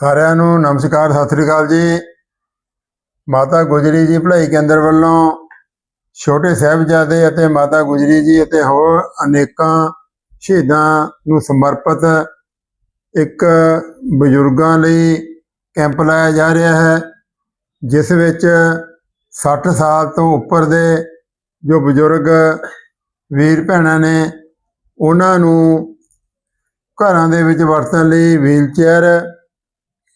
ਸਾਰਿਆਂ ਨੂੰ ਨਮਸਕਾਰ, ਸਤਿ ਸ੍ਰੀ ਅਕਾਲ ਜੀ। ਮਾਤਾ ਗੁਜਰੀ ਜੀ ਭਲਾਈ ਕੇਂਦਰ ਵੱਲੋਂ ਛੋਟੇ ਸਾਹਿਬਜ਼ਾਦੇ ਅਤੇ ਮਾਤਾ ਗੁਜਰੀ ਜੀ ਅਤੇ ਹੋਰ ਅਨੇਕਾਂ ਸ਼ਹੀਦਾਂ ਨੂੰ ਸਮਰਪਿਤ ਇੱਕ ਬਜ਼ੁਰਗਾਂ ਲਈ ਕੈਂਪ ਲਾਇਆ ਜਾ ਰਿਹਾ ਹੈ, ਜਿਸ ਵਿੱਚ 60 ਸਾਲ ਤੋਂ ਉੱਪਰ ਦੇ ਜੋ ਬਜ਼ੁਰਗ ਵੀਰ ਭੈਣਾਂ ਨੇ, ਉਹਨਾਂ ਨੂੰ ਘਰਾਂ ਦੇ ਵਿੱਚ ਵਰਤਣ ਲਈ ਵੀਲਚੇਅਰ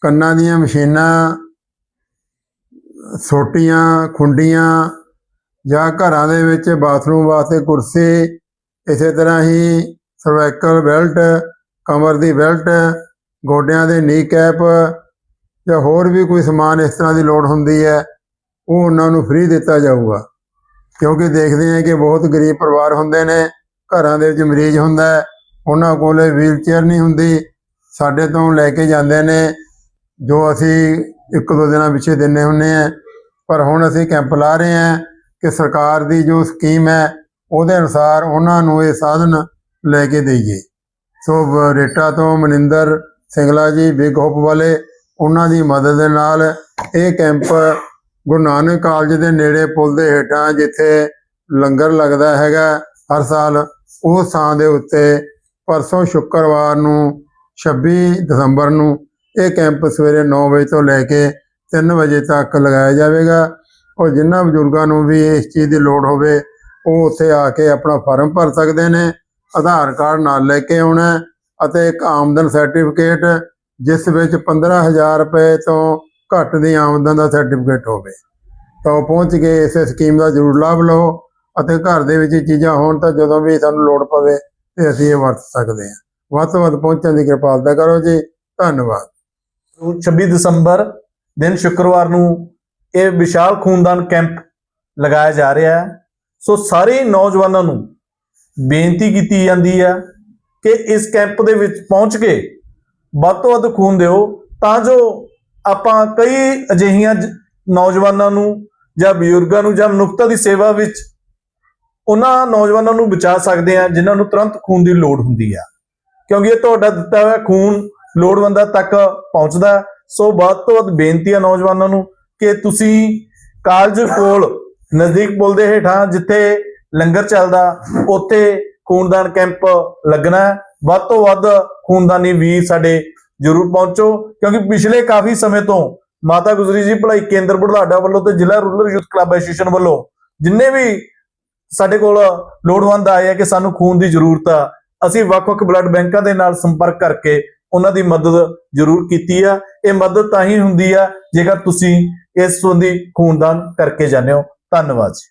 ਕੰਨਾਂ ਦੀਆਂ ਮਸ਼ੀਨਾਂ, ਸੋਟੀਆਂ, ਖੁੰਡੀਆਂ ਜਾਂ ਘਰਾਂ ਦੇ ਵਿੱਚ ਬਾਥਰੂਮ ਵਾਸਤੇ ਕੁਰਸੀ, ਇਸੇ ਤਰ੍ਹਾਂ ਹੀ ਸਰਵਾਈਕਲ ਬੈਲਟ, ਕਮਰ ਦੀ ਬੈਲਟ, ਗੋਡਿਆਂ ਦੇ ਨੀ ਕੈਪ ਜਾਂ ਹੋਰ ਵੀ ਕੋਈ ਸਮਾਨ ਇਸ ਤਰ੍ਹਾਂ ਦੀ ਲੋੜ ਹੁੰਦੀ ਹੈ, ਉਹ ਉਹਨਾਂ ਨੂੰ ਫ੍ਰੀ ਦਿੱਤਾ ਜਾਊਗਾ। ਕਿਉਂਕਿ ਦੇਖਦੇ ਹਾਂ ਕਿ ਬਹੁਤ ਗਰੀਬ ਪਰਿਵਾਰ ਹੁੰਦੇ ਨੇ, ਘਰਾਂ ਦੇ ਵਿੱਚ ਮਰੀਜ਼ ਹੁੰਦਾ ਉਹਨਾਂ ਕੋਲੇ ਵੀਲਚੇਅਰ ਨਹੀਂ ਹੁੰਦੀ, ਸਾਡੇ ਤੋਂ ਲੈ ਕੇ ਜਾਂਦੇ ਨੇ ਜੋ ਅਸੀਂ ਇੱਕ ਦੋ ਦਿਨਾਂ ਪਿੱਛੇ ਦਿੰਨੇ ਹੁੰਨੇ ਆ, ਪਰ ਹੁਣ ਅਸੀਂ ਕੈਂਪ ਲਾ ਰਹੇ ਹਾਂ ਕਿ ਸਰਕਾਰ ਦੀ ਜੋ ਸਕੀਮ ਹੈ, ਉਹਦੇ ਅਨੁਸਾਰ ਉਹਨਾਂ ਨੂੰ ਇਹ ਸਾਧਨ ਲੈ ਕੇ ਦੇਈਏ। ਸੋ ਬ- ਰੇਟਾ ਤੋਂ ਮਨਿੰਦਰ ਸਿੰਗਲਾ ਜੀ, ਬਿਗ ਹੋਪ ਵਾਲੇ, ਉਹਨਾਂ ਦੀ ਮਦਦ ਦੇ ਨਾਲ ਇਹ ਕੈਂਪ ਗੁਰੂ ਨਾਨਕ ਕਾਲਜ ਦੇ ਨੇੜੇ ਪੁਲ ਦੇ ਹੇਠਾਂ ਜਿੱਥੇ ਲੰਗਰ ਲੱਗਦਾ ਹੈਗਾ ਹਰ ਸਾਲ, ਉਸ ਥਾਂ ਦੇ ਉੱਤੇ ਪਰਸੋਂ ਸ਼ੁੱਕਰਵਾਰ ਨੂੰ 26 ਦਸੰਬਰ ਨੂੰ ਇਹ ਕੈਂਪ ਸਵੇਰੇ 9 ਵਜੇ ਤੋਂ ਲੈ ਕੇ 3 ਵਜੇ ਤੱਕ ਲਗਾਇਆ ਜਾਵੇਗਾ। ਔਰ ਜਿਨ੍ਹਾਂ ਬਜ਼ੁਰਗਾਂ ਨੂੰ ਵੀ ਇਸ ਚੀਜ਼ ਦੀ ਲੋੜ ਹੋਵੇ, ਉਹ ਉੱਥੇ ਆ ਕੇ ਆਪਣਾ ਫਾਰਮ ਭਰ ਸਕਦੇ ਨੇ, ਆਧਾਰ ਕਾਰਡ ਨਾਲ ਲੈ ਕੇ ਆਉਣਾ ਅਤੇ ਇੱਕ ਆਮਦਨ ਸਰਟੀਫਿਕੇਟ, ਜਿਸ ਵਿੱਚ 15000 ਰੁਪਏ ਤੋਂ ਘੱਟ ਦੀ ਆਮਦਨ ਦਾ ਸਰਟੀਫਿਕੇਟ ਹੋਵੇ। ਤਾਂ ਉਹ ਪਹੁੰਚ ਕੇ ਇਸ ਸਕੀਮ ਦਾ ਜ਼ਰੂਰ ਲਾਭ ਲਓ ਅਤੇ ਘਰ ਦੇ ਵਿੱਚ ਇਹ ਚੀਜ਼ਾਂ ਹੋਣ ਤਾਂ ਜਦੋਂ ਵੀ ਸਾਨੂੰ ਲੋੜ ਪਵੇ ਤੇ ਅਸੀਂ ਇਹ ਵਰਤ ਸਕਦੇ ਹਾਂ। ਵੱਧ ਤੋਂ ਵੱਧ ਪਹੁੰਚਣ ਦੀ ਕਿਰਪਾਲਤਾ ਕਰੋ ਜੀ। ਧੰਨਵਾਦ। 26 ਦਸੰਬਰ ਦਿਨ ਸ਼ੁੱਕਰਵਾਰ ਨੂੰ ਇਹ ਵਿਸ਼ਾਲ ਖੂਨਦਾਨ ਕੈਂਪ ਲਗਾਇਆ ਜਾ ਰਿਹਾ ਹੈ। ਸੋ ਸਾਰੇ ਨੌਜਵਾਨਾਂ ਨੂੰ ਬੇਨਤੀ ਕੀਤੀ ਜਾਂਦੀ ਹੈ ਕਿ ਇਸ ਕੈਂਪ ਦੇ ਵਿੱਚ ਪਹੁੰਚ ਕੇ ਵੱਧ ਤੋਂ ਵੱਧ ਖੂਨ ਦਿਓ ਤਾਂ ਜੋ ਆਪਾਂ ਕਈ ਅਜਿਹੀਆਂ ਨੌਜਵਾਨਾਂ ਨੂੰ ਜਾਂ ਬਜ਼ੁਰਗਾਂ ਨੂੰ ਜਾਂ ਮਨੁੱਖਤਾ ਦੀ ਸੇਵਾ ਵਿੱਚ ਉਹਨਾਂ ਨੌਜਵਾਨਾਂ ਨੂੰ ਬਚਾ ਸਕਦੇ ਆ ਜਿਨ੍ਹਾਂ ਨੂੰ ਤੁਰੰਤ ਖੂਨ ਦੀ ਲੋੜ ਹੁੰਦੀ ਆ। ਕਿਉਂਕਿ ਇਹ ਤੁਹਾਡਾ ਦਿੱਤਾ ਹੋਇਆ ਖੂਨ ਲੋੜਵੰਦਾਂ ਤੱਕ ਪਹੁੰਚਦਾ ਸੋ ਵੱਧ ਤੋਂ ਵੱਧ ਬੇਨਤੀ ਹੈ ਨੌਜਵਾਨਾਂ ਨੂੰ ਕਿ ਤੁਸੀਂ ਕਾਲਜ ਕੋਲ ਨਜ਼ਦੀਕ ਪੁਲ ਦੇ ਹੇਠਾਂ ਜਿੱਥੇ ਲੰਗਰ ਚੱਲਦਾ, ਉੱਥੇ ਖੂਨਦਾਨ ਕੈਂਪ ਲੱਗਣਾ ਵੱਧ ਤੋਂ ਵੱਧ ਖੂਨਦਾਨੀ ਵੀਰ ਸਾਡੇ ਜ਼ਰੂਰ ਪਹੁੰਚੋ, ਕਿਉਂਕਿ ਪਿਛਲੇ ਕਾਫੀ ਸਮੇਂ ਤੋਂ ਮਾਤਾ ਗੁਜਰੀ ਜੀ ਭਲਾਈ ਕੇਂਦਰ ਬੁਢਲਾਡਾ ਵੱਲੋਂ ਤੇ ਜ਼ਿਲ੍ਹਾ ਰੂਰਲ ਯੂਥ ਕਲੱਬ ਐਸੋਸੀਏਸ਼ਨ ਵੱਲੋਂ ਜਿੰਨੇ ਵੀ ਸਾਡੇ ਕੋਲ ਲੋੜਵੰਦ ਆਏ ਆ ਕਿ ਸਾਨੂੰ ਖੂਨ ਦੀ ਜ਼ਰੂਰਤ ਆ, ਅਸੀਂ ਵੱਖ-ਵੱਖ ਬਲੱਡ ਬੈਂਕਾਂ ਦੇ ਨਾਲ ਸੰਪਰਕ ਕਰਕੇ ਉਹਨਾਂ ਦੀ ਮਦਦ ਜ਼ਰੂਰ ਕੀਤੀ ਆ। ਇਹ ਮਦਦ ਤਾਂ ਹੀ ਹੁੰਦੀ ਆ ਜੇਕਰ ਤੁਸੀਂ ਇਸ ਸੰਬੰਧੀ ਖੂਨਦਾਨ ਕਰਕੇ ਜਾਂਦੇ ਹੋ। ਧੰਨਵਾਦ ਜੀ।